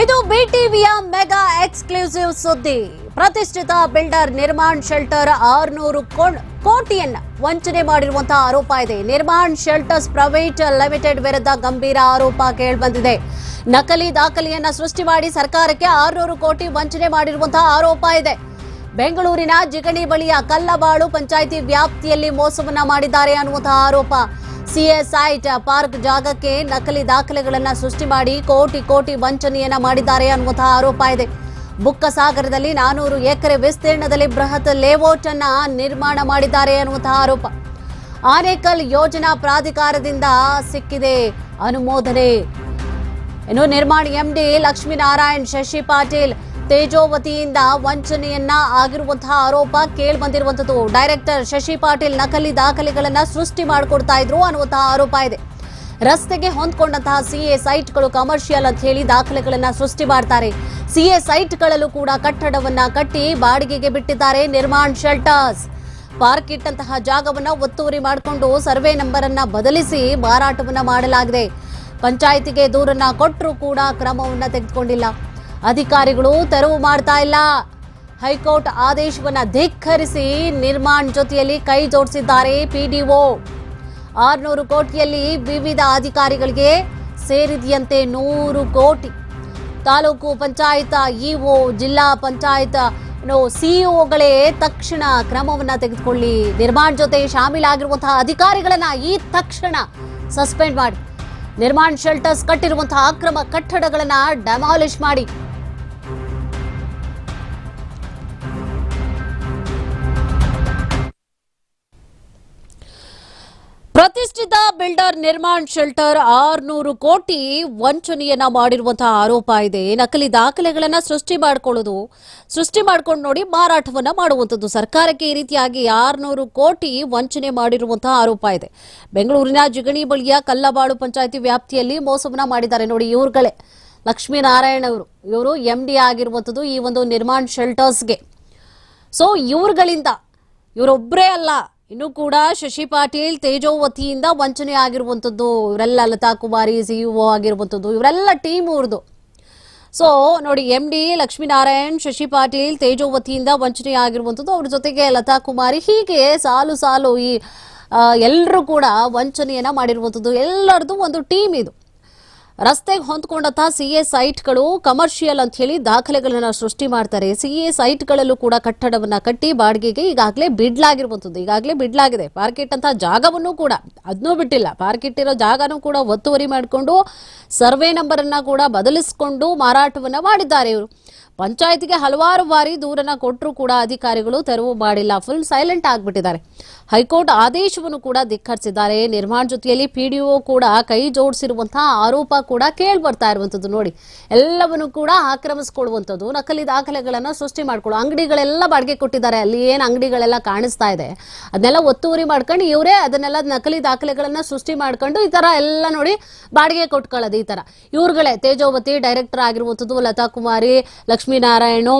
ಇದು ಬಿಟಿವಿಯ mega exclusive ಸುದ್ದಿ. ಪ್ರತಿಷ್ಠಿತ ಬಿಲ್ಡರ್ ನಿರ್ಮಾಣ್ ಶೆಲ್ಟರ್ ಆರ್ನೂರು ಕೋಟಿಯನ್ನ ವಂಚನೆ ಮಾಡಿರುವಂತಹ ಆರೋಪ ಇದೆ. ನಿರ್ಮಾಣ್ ಶೆಲ್ಟರ್ಸ್ ಪ್ರೈವೇಟ್ ಲಿಮಿಟೆಡ್ ವಿರುದ್ಧ ಗಂಭೀರ ಆರೋಪ ಕೇಳಿಬಂದಿದೆ. ನಕಲಿ ದಾಖಲೆಯನ್ನ ಸೃಷ್ಟಿ ಮಾಡಿ ಸರ್ಕಾರಕ್ಕೆ ಆರ್ನೂರು ಕೋಟಿ ವಂಚನೆ ಮಾಡಿರುವಂತಹ ಆರೋಪ ಇದೆ. ಬೆಂಗಳೂರಿನ ಜಿಗಣಿ ಬಳಿಯ ಕಲ್ಲಬಾಳು ಪಂಚಾಯಿತಿ ವ್ಯಾಪ್ತಿಯಲ್ಲಿ ಮೋಸವನ್ನ ಮಾಡಿದ್ದಾರೆ ಅನ್ನುವಂತಹ ಆರೋಪ. ಸಿಎಸ್ಐಟ್ ಪಾರ್ಕ್ ಜಾಗಕ್ಕೆ ನಕಲಿ ದಾಖಲೆಗಳನ್ನು ಸೃಷ್ಟಿ ಮಾಡಿ ಕೋಟಿ ಕೋಟಿ ವಂಚನೆಯನ್ನ ಮಾಡಿದ್ದಾರೆ ಅನ್ನುವಂತಹ ಆರೋಪ ಇದೆ. ಬುಕ್ಕಸಾಗರದಲ್ಲಿ ನಾನೂರು ಎಕರೆ ವಿಸ್ತೀರ್ಣದಲ್ಲಿ ಬೃಹತ್ ಲೇಔಟ್ ಅನ್ನ ನಿರ್ಮಾಣ ಮಾಡಿದ್ದಾರೆ ಅನ್ನುವಂತಹ ಆರೋಪ. ಆನೇಕಲ್ ಯೋಜನಾ ಪ್ರಾಧಿಕಾರದಿಂದ ಸಿಕ್ಕಿದೆ ಅನುಮೋದನೆ. ಇನ್ನು ನಿರ್ಮಾಣ ಎಂಡಿ ಲಕ್ಷ್ಮೀನಾರಾಯಣ್ ಶಶಿ ಪಾಟೀಲ್ ತೇಜೋವತಿಯಿಂದ ವಂಚನೆಯನ್ನ ಆಗಿರುವಂತಹ ಆರೋಪ ಕೇಳಿ ಬಂದಿರುವಂತದ್ದು ಡೈರೆಕ್ಟರ್ ಶಶಿ ಪಾಟೀಲ್ ನಕಲಿ ದಾಖಲೆಗಳನ್ನ ಸೃಷ್ಟಿ ಮಾಡಿಕೊಡ್ತಾ ಇದ್ರು ಅನ್ನುವಂತಹ ಆರೋಪ ಇದೆ. ರಸ್ತೆಗೆ ಹೊಂದ್ಕೊಂಡಂತಹ ಸಿಎ ಸೈಟ್ಗಳು ಕಮರ್ಷಿಯಲ್ ಅಂತ ಹೇಳಿ ದಾಖಲೆಗಳನ್ನ ಸೃಷ್ಟಿ ಮಾಡ್ತಾರೆ. ಸಿಎ ಸೈಟ್ಗಳಲ್ಲೂ ಕೂಡ ಕಟ್ಟಡವನ್ನ ಕಟ್ಟಿ ಬಾಡಿಗೆಗೆ ಬಿಟ್ಟಿದ್ದಾರೆ ನಿರ್ಮಾಣ್ ಶೆಲ್ಟರ್ಸ್. ಪಾರ್ಕ್ ಇಟ್ಟಂತಹ ಜಾಗವನ್ನ ಒತ್ತುವರಿ ಮಾಡಿಕೊಂಡು ಸರ್ವೆ ನಂಬರ್ ಅನ್ನ ಬದಲಿಸಿ ಮಾರಾಟವನ್ನ ಮಾಡಲಾಗಿದೆ. ಪಂಚಾಯಿತಿಗೆ ದೂರನ್ನ ಕೊಟ್ಟರೂ ಕೂಡ ಕ್ರಮವನ್ನ ತೆಗೆದುಕೊಂಡಿಲ್ಲ. ಅಧಿಕಾರಿಗಳು ತೆರವು ಮಾಡ್ತಾ ಇಲ್ಲ. ಹೈಕೋರ್ಟ್ ಆದೇಶವನ್ನ ಧಿಕ್ಕರಿಸಿ ನಿರ್ಮಾಣ್ ಜೊತೆಯಲ್ಲಿ ಕೈ ಜೋಡಿಸಿದ್ದಾರೆ ಪಿಡಿಒ ಆರುನೂರು ಕೋಟಿಯಲ್ಲಿ ವಿವಿಧ ಅಧಿಕಾರಿಗಳಿಗೆ ಸೇರಿದೆಯಂತೆ ನೂರು ಕೋಟಿ. ತಾಲೂಕು ಪಂಚಾಯತ್ ಇಒ ಜಿಲ್ಲಾ ಪಂಚಾಯತ್ ಸಿಇಒಗಳೇ ತಕ್ಷಣ ಕ್ರಮವನ್ನು ತೆಗೆದುಕೊಳ್ಳಿ. ನಿರ್ಮಾಣ್ ಜೊತೆ ಶಾಮೀಲಾಗಿರುವಂತಹ ಅಧಿಕಾರಿಗಳನ್ನ ಈ ತಕ್ಷಣ ಸಸ್ಪೆಂಡ್ ಮಾಡಿ. ನಿರ್ಮಾಣ್ ಶೆಲ್ಟರ್ಸ್ ಕಟ್ಟಿರುವಂತಹ ಅಕ್ರಮ ಕಟ್ಟಡಗಳನ್ನ ಡೆಮಾಲಿಷ್ ಮಾಡಿ. ಪ್ರತಿಷ್ಠಿತ ಬಿಲ್ಡರ್ ನಿರ್ಮಾಣ್ ಶೆಲ್ಟರ್ ಆರ್ನೂರು ಕೋಟಿ ವಂಚನೆಯನ್ನ ಮಾಡಿರುವಂತಹ ಆರೋಪ ಇದೆ. ನಕಲಿ ದಾಖಲೆಗಳನ್ನ ಸೃಷ್ಟಿ ಮಾಡಿಕೊಳ್ಳೋದು, ಸೃಷ್ಟಿ ಮಾಡ್ಕೊಂಡು ನೋಡಿ ಮಾರಾಟವನ್ನ ಮಾಡುವಂಥದ್ದು. ಸರ್ಕಾರಕ್ಕೆ ಈ ರೀತಿಯಾಗಿ ಆರ್ನೂರು ಕೋಟಿ ವಂಚನೆ ಮಾಡಿರುವಂತಹ ಆರೋಪ ಇದೆ. ಬೆಂಗಳೂರಿನ ಜಿಗಣಿ ಬಳಿಯ ಕಲ್ಲಬಾಳು ಪಂಚಾಯಿತಿ ವ್ಯಾಪ್ತಿಯಲ್ಲಿ ಮೋಸವನ್ನ ಮಾಡಿದ್ದಾರೆ ನೋಡಿ ಇವ್ರುಗಳೇ. ಲಕ್ಷ್ಮೀನಾರಾಯಣ್ ಅವರು, ಇವರು ಎಂ ಡಿ ಆಗಿರುವಂಥದ್ದು ಈ ಒಂದು ನಿರ್ಮಾಣ್ ಶೆಲ್ಟರ್ಸ್ಗೆ. ಸೊ ಇವ್ರುಗಳಿಂದ ಇವರೊಬ್ಬರೇ ಅಲ್ಲ ಇನ್ನು ಕೂಡ ಶಶಿ ಪಾಟೀಲ್ ತೇಜೋವತಿಯಿಂದ ವಂಚನೆ ಆಗಿರುವಂಥದ್ದು, ಇವರೆಲ್ಲ ಲತಾ ಕುಮಾರಿ ಸಿಇಒ ಆಗಿರುವಂಥದ್ದು, ಇವರೆಲ್ಲ ಟೀಮ್ ಇವ್ರದ್ದು ಸೊ ನೋಡಿ ಎಂ ಡಿ ಲಕ್ಷ್ಮೀನಾರಾಯಣ್, ಶಶಿ ಪಾಟೀಲ್ ತೇಜೋವತಿಯಿಂದ ವಂಚನೆ ಆಗಿರುವಂಥದ್ದು, ಅವ್ರ ಜೊತೆಗೆ ಲತಾ ಕುಮಾರಿ ಹೀಗೆ ಸಾಲು ಸಾಲು ಈ ಎಲ್ಲರೂ ಕೂಡ ವಂಚನೆಯನ್ನ ಮಾಡಿರುವಂಥದ್ದು ಎಲ್ಲರದು ಒಂದು ಟೀಮ್ ಇದು. ರಸ್ತೆಗೆ ಹೊಂದ್ಕೊಂಡಂತಹ ಸಿಎ ಸೈಟ್ಗಳು ಕಮರ್ಷಿಯಲ್ ಅಂತ ಹೇಳಿ ದಾಖಲೆಗಳನ್ನ ಸೃಷ್ಟಿ ಮಾಡ್ತಾರೆ. ಸಿಎ ಸೈಟ್ಗಳಲ್ಲೂ ಕೂಡ ಕಟ್ಟಡವನ್ನ ಕಟ್ಟಿ ಬಾಡಿಗೆಗೆ ಈಗಾಗಲೇ ಬಿಡ್ಲಾಗಿರುವಂಥದ್ದು. ಈಗಾಗಲೇ ಬಿಡ್ಲಾಗಿದೆ. ಪಾರ್ಕ್ ಅಂತ ಜಾಗವನ್ನು ಕೂಡ ಅದನ್ನೂ ಬಿಟ್ಟಿಲ್ಲ. ಪಾರ್ಕ್ ಇಟ್ಟಿರೋ ಜಾಗನೂ ಕೂಡ ಒತ್ತುವರಿ ಮಾಡಿಕೊಂಡು ಸರ್ವೆ ನಂಬರ್ ಅನ್ನ ಕೂಡ ಬದಲಿಸಿಕೊಂಡು ಮಾರಾಟವನ್ನ ಮಾಡಿದ್ದಾರೆ ಇವರು. ಪಂಚಾಯತಿಗೆ ಹಲವಾರು ಬಾರಿ ದೂರನ್ನ ಕೊಟ್ಟರೂ ಕೂಡ ಅಧಿಕಾರಿಗಳು ತೆರವು ಮಾಡಿಲ್ಲ. Full silent ಆಗಿಬಿಟ್ಟಿದ್ದಾರೆ. ಹೈಕೋರ್ಟ್ ಆದೇಶವನ್ನು ಕೂಡ ಧಿಕ್ಕರಿಸಿದ್ದಾರೆ. ನಿರ್ಮಾಣ ಜೊತೆಯಲ್ಲಿ ಪಿಡಿಒ ಕೂಡ ಕೈ ಜೋಡಿಸಿರುವಂತಹ ಆರೋಪ ಕೂಡ ಕೇಳಿ ಬರ್ತಾ ಇರುವಂತದ್ದು ನೋಡಿ. ಎಲ್ಲವನ್ನು ಕೂಡ ಆಕ್ರಮಿಸ್ಕೊಳ್ಳುವಂಥದ್ದು, ನಕಲಿ ದಾಖಲೆಗಳನ್ನ ಸೃಷ್ಟಿ ಮಾಡ್ಕೊಳ್ಳೋ ಅಂಗಡಿಗಳೆಲ್ಲ ಬಾಡಿಗೆ ಕೊಟ್ಟಿದ್ದಾರೆ. ಅಲ್ಲಿ ಏನು ಅಂಗಡಿಗಳೆಲ್ಲ ಕಾಣಿಸ್ತಾ ಇದೆ? ಅದನ್ನೆಲ್ಲ ಒತ್ತುವರಿ ಮಾಡ್ಕೊಂಡು ಇವರೇ ಅದನ್ನೆಲ್ಲ ನಕಲಿ ದಾಖಲೆಗಳನ್ನ ಸೃಷ್ಟಿ ಮಾಡ್ಕೊಂಡು ಈ ತರ ಎಲ್ಲ ನೋಡಿ ಬಾಡಿಗೆ ಕೊಟ್ಕೊಳ್ಳೋದು ಈ ತರ. ಇವ್ರುಗಳೇ, ತೇಜೋವತಿ, ಡೈರೆಕ್ಟರ್ ಆಗಿರುವಂಥದ್ದು ಲತಾ ಕುಮಾರಿ ಲಕ್ಷ್ಮೀನಾರಾಯಣು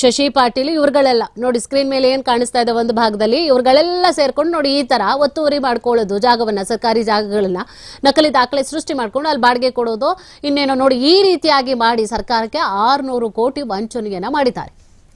ಶಶಿ ಪಾಟೀಲ್ ಇವ್ರುಗಳೆಲ್ಲ. ನೋಡಿ ಸ್ಕ್ರೀನ್ ಮೇಲೆ ಏನ್ ಕಾಣಿಸ್ತಾ ಇದೆ ಒಂದು ಭಾಗದಲ್ಲಿ, ಇವ್ರುಗಳೆಲ್ಲ ಸೇರ್ಕೊಂಡು ನೋಡಿ, ಈ ತರ ಒತ್ತುವರಿ ಮಾಡ್ಕೊಳ್ಳೋದು ಜಾಗವನ್ನ, ಸರ್ಕಾರಿ ಜಾಗಗಳನ್ನ. ನಕಲಿ ದಾಖಲೆ ಸೃಷ್ಟಿ ಮಾಡ್ಕೊಂಡು ಅಲ್ಲಿ ಬಾಡಿಗೆ ಕೊಡೋದು, ಇನ್ನೇನೋ ನೋಡಿ, ಈ ರೀತಿಯಾಗಿ ಮಾಡಿ ಸರ್ಕಾರಕ್ಕೆ ಆರ್ನೂರು ಕೋಟಿ ವಂಚನೆಯನ್ನ ಮಾಡಿದ್ದಾರೆ.